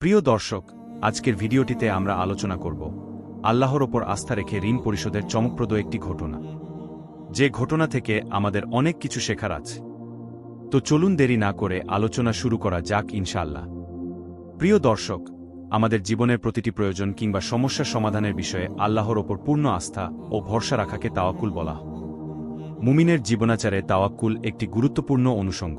প্রিয় দর্শক, আজকের ভিডিওটিতে আমরা আলোচনা করব আল্লাহর ওপর আস্থা রেখে ঋণ পরিশোধের চমকপ্রদ একটি ঘটনা। যে ঘটনা থেকে আমাদের অনেক কিছু শেখার আছে। তো চলুন দেরি না করে আলোচনা শুরু করা যাক ইনশাআল্লাহ। প্রিয় দর্শক, আমাদের জীবনের প্রতিটি প্রয়োজন কিংবা সমস্যা সমাধানের বিষয়ে আল্লাহর ওপর পূর্ণ আস্থা ও ভরসা রাখাকে তাওয়াক্কুল বলা মুমিনের জীবনাচারে তাওয়াক্কুল একটি গুরুত্বপূর্ণ অনুষঙ্গ।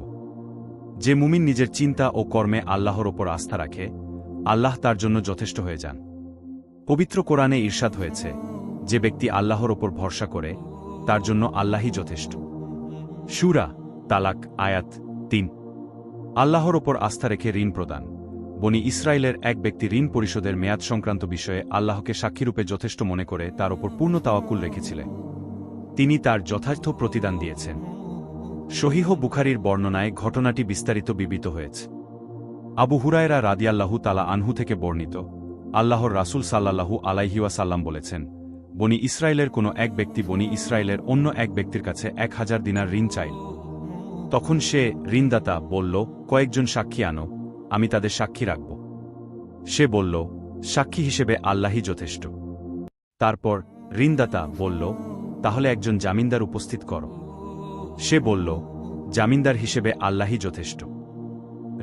যে মুমিন নিজের চিন্তা ও কর্মে আল্লাহর ওপর আস্থা রাখে আল্লাহ তার জন্য যথেষ্ট হয়ে যান। পবিত্র কোরআনে ঈর্ষাদ হয়েছে, যে ব্যক্তি আল্লাহর ওপর ভরসা করে, তার জন্য আল্লাহই যথেষ্ট। সুরা তালাক আয়াত তিন। আল্লাহর ওপর আস্থা রেখে ঋণ প্রদান। বনি ইসরায়েলের এক ব্যক্তি ঋণ পরিশোধের মেয়াদ সংক্রান্ত বিষয়ে আল্লাহকে সাক্ষীরূপে যথেষ্ট মনে করে তার ওপর পূর্ণ তাওয়াক্কুল রেখেছিলেন। তিনি তার যথার্থ প্রতিদান দিয়েছেন। সহিহ বুখারির বর্ণনায় ঘটনাটি বিস্তারিত বিবিত হয়েছে। আবু হুরায়রা রাদিয়াল্লাহু তালা আনহু থেকে বর্ণিত। আল্লাহর রাসূল সাল্লাল্লাহু আলাইহিওয়াসাল্লাম বলেছেন, বনি ইসরায়েলের কোনো এক ব্যক্তি বনি ইসরায়েলের অন্য এক ব্যক্তির কাছে এক হাজার দিনার ঋণ চাইল। তখন সে ঋণদাতা বলল, কয়েকজন সাক্ষী আনো, আমি তাদের সাক্ষী রাখব। সে বলল, সাক্ষী হিসেবে আল্লাহই যথেষ্ট। তারপর ঋণদাতা বলল, তাহলে একজন জামিনদার উপস্থিত করো। সে বলল, জামিনদার হিসেবে আল্লাহই যথেষ্ট।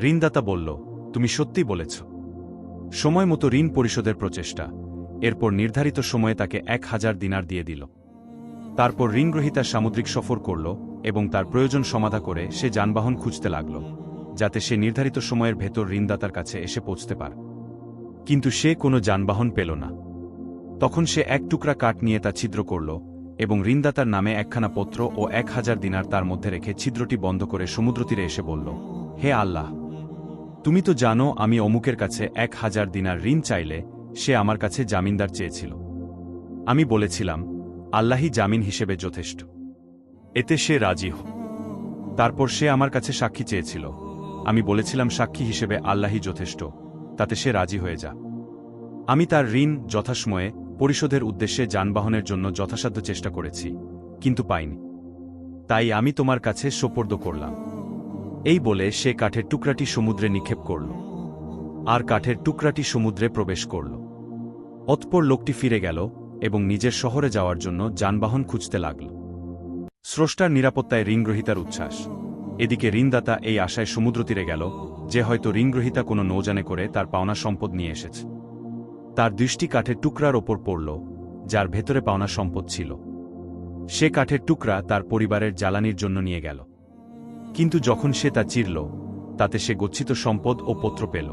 ঋণদাতা বলল তুমি সত্যি বলেছ। সময় মতো ঋণ পরিশোধের প্রচেষ্টা। এরপর নির্ধারিত সময়ে তাকে এক হাজার দিনার দিয়ে দিল। তারপর ঋণগ্রহীতা সামুদ্রিক সফর করল এবং তার প্রয়োজন সমাধা করে সে যানবাহন খুঁজতে লাগল, যাতে সে নির্ধারিত সময়ের ভেতর ঋণদাতার কাছে এসে পৌঁছতে পারে। কিন্তু সে কোনো যানবাহন পেল না। তখন সে এক টুকরা কাঠ নিয়ে তা ছিদ্র করল এবং ঋণদাতার নামে একখানা পত্র ও এক হাজার দিনার তার মধ্যে রেখে ছিদ্রটি বন্ধ করে সমুদ্রতীরে এসে বলল, হে আল্লাহ তুমি তো জানো আমি অমুকের কাছে এক হাজার দিনার ঋণ চাইলে সে আমার কাছে জামিনদার চেয়েছিল। আমি বলেছিলাম, আল্লাহই জামিন হিসেবে যথেষ্ট। এতে সে রাজি হ। তারপর সে আমার কাছে সাক্ষী চেয়েছিল। আমি বলেছিলাম, সাক্ষী হিসেবে আল্লাহই যথেষ্ট, তাতে সে রাজি হয়ে যা। আমি তার ঋণ যথাসময়ে পরিশোধের উদ্দেশ্যে যানবাহনের জন্য যথাসাধ্য চেষ্টা করেছি, কিন্তু পাইনি। তাই আমি তোমার কাছে সোপর্দ করলাম। এই বলে সে কাঠের টুকরাটি সমুদ্রে নিক্ষেপ করল, আর কাঠের টুকরাটি সমুদ্রে প্রবেশ করল। অতপর লোকটি ফিরে গেল এবং নিজের শহরে যাওয়ার জন্য যানবাহন খুঁজতে লাগল। স্রষ্টার নিরাপত্তায় ঋণগ্রহিতার উচ্ছ্বাস। এদিকে ঋণদাতা এই আশায় সমুদ্র তীরে গেল যে হয়তো ঋণগ্রহিতা কোনো নৌজানে করে তার পাওনা সম্পদ নিয়ে এসেছে। তার দৃষ্টি কাঠের টুকরার ওপর পড়ল, যার ভেতরে পাওনা সম্পদ ছিল। সে কাঠের টুকরা তার পরিবারের জ্বালানির জন্য নিয়ে গেল। কিন্তু যখন সে তা চিরল, তাতে সে গচ্ছিত সম্পদ ও পত্র পেল।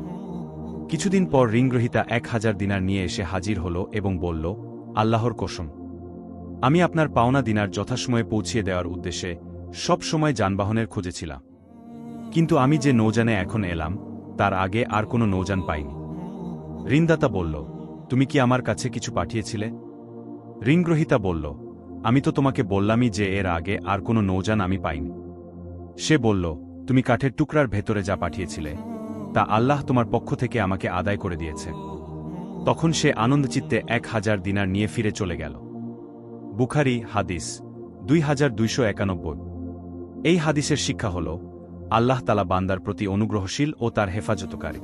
কিছুদিন পর ঋণগ্রহিতা এক হাজার দিনার নিয়ে এসে হাজির হল এবং বলল, আল্লাহর কসম, আমি আপনার পাওনা দিনার যথাসময়ে পৌঁছিয়ে দেওয়ার উদ্দেশ্যে সব সময় যানবাহনের খুঁজেছিলাম। কিন্তু আমি যে নৌজানে এখন এলাম, তার আগে আর কোনো নৌযান পাইনি। ঋণদাতা বলল, তুমি কি আমার কাছে কিছু পাঠিয়েছিলে? ঋণগ্রহিতা বলল, আমি তো তোমাকে বললামই যে এর আগে আর কোনো নৌযান আমি পাইনি। সে বলল, তুমি কাঠের টুকরার ভেতরে যা পাঠিয়েছিলে, তা আল্লাহ তোমার পক্ষ থেকে আমাকে আদায় করে দিয়েছে। তখন সে আনন্দচিত্তে এক হাজার দিনার নিয়ে ফিরে চলে গেল। বুখারি, হাদিস, দুই হাজার দুইশো একানব্বই। এই হাদিসের শিক্ষা হল, আল্লাহ তালা বান্দার প্রতি অনুগ্রহশীল ও তার হেফাজতকারী।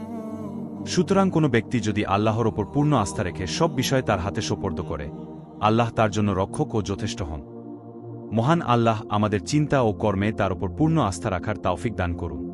সুতরাং কোনো ব্যক্তি যদি আল্লাহর ওপর পূর্ণ আস্থা রেখে সব বিষয়ে তার হাতে সোপর্দ করে, আল্লাহ তার জন্য রক্ষক ও যথেষ্ট হন। মহান আল্লাহ আমাদের চিন্তা ও কর্মে তার ওপর পূর্ণ আস্থা রাখার তাওফিক দান করুন।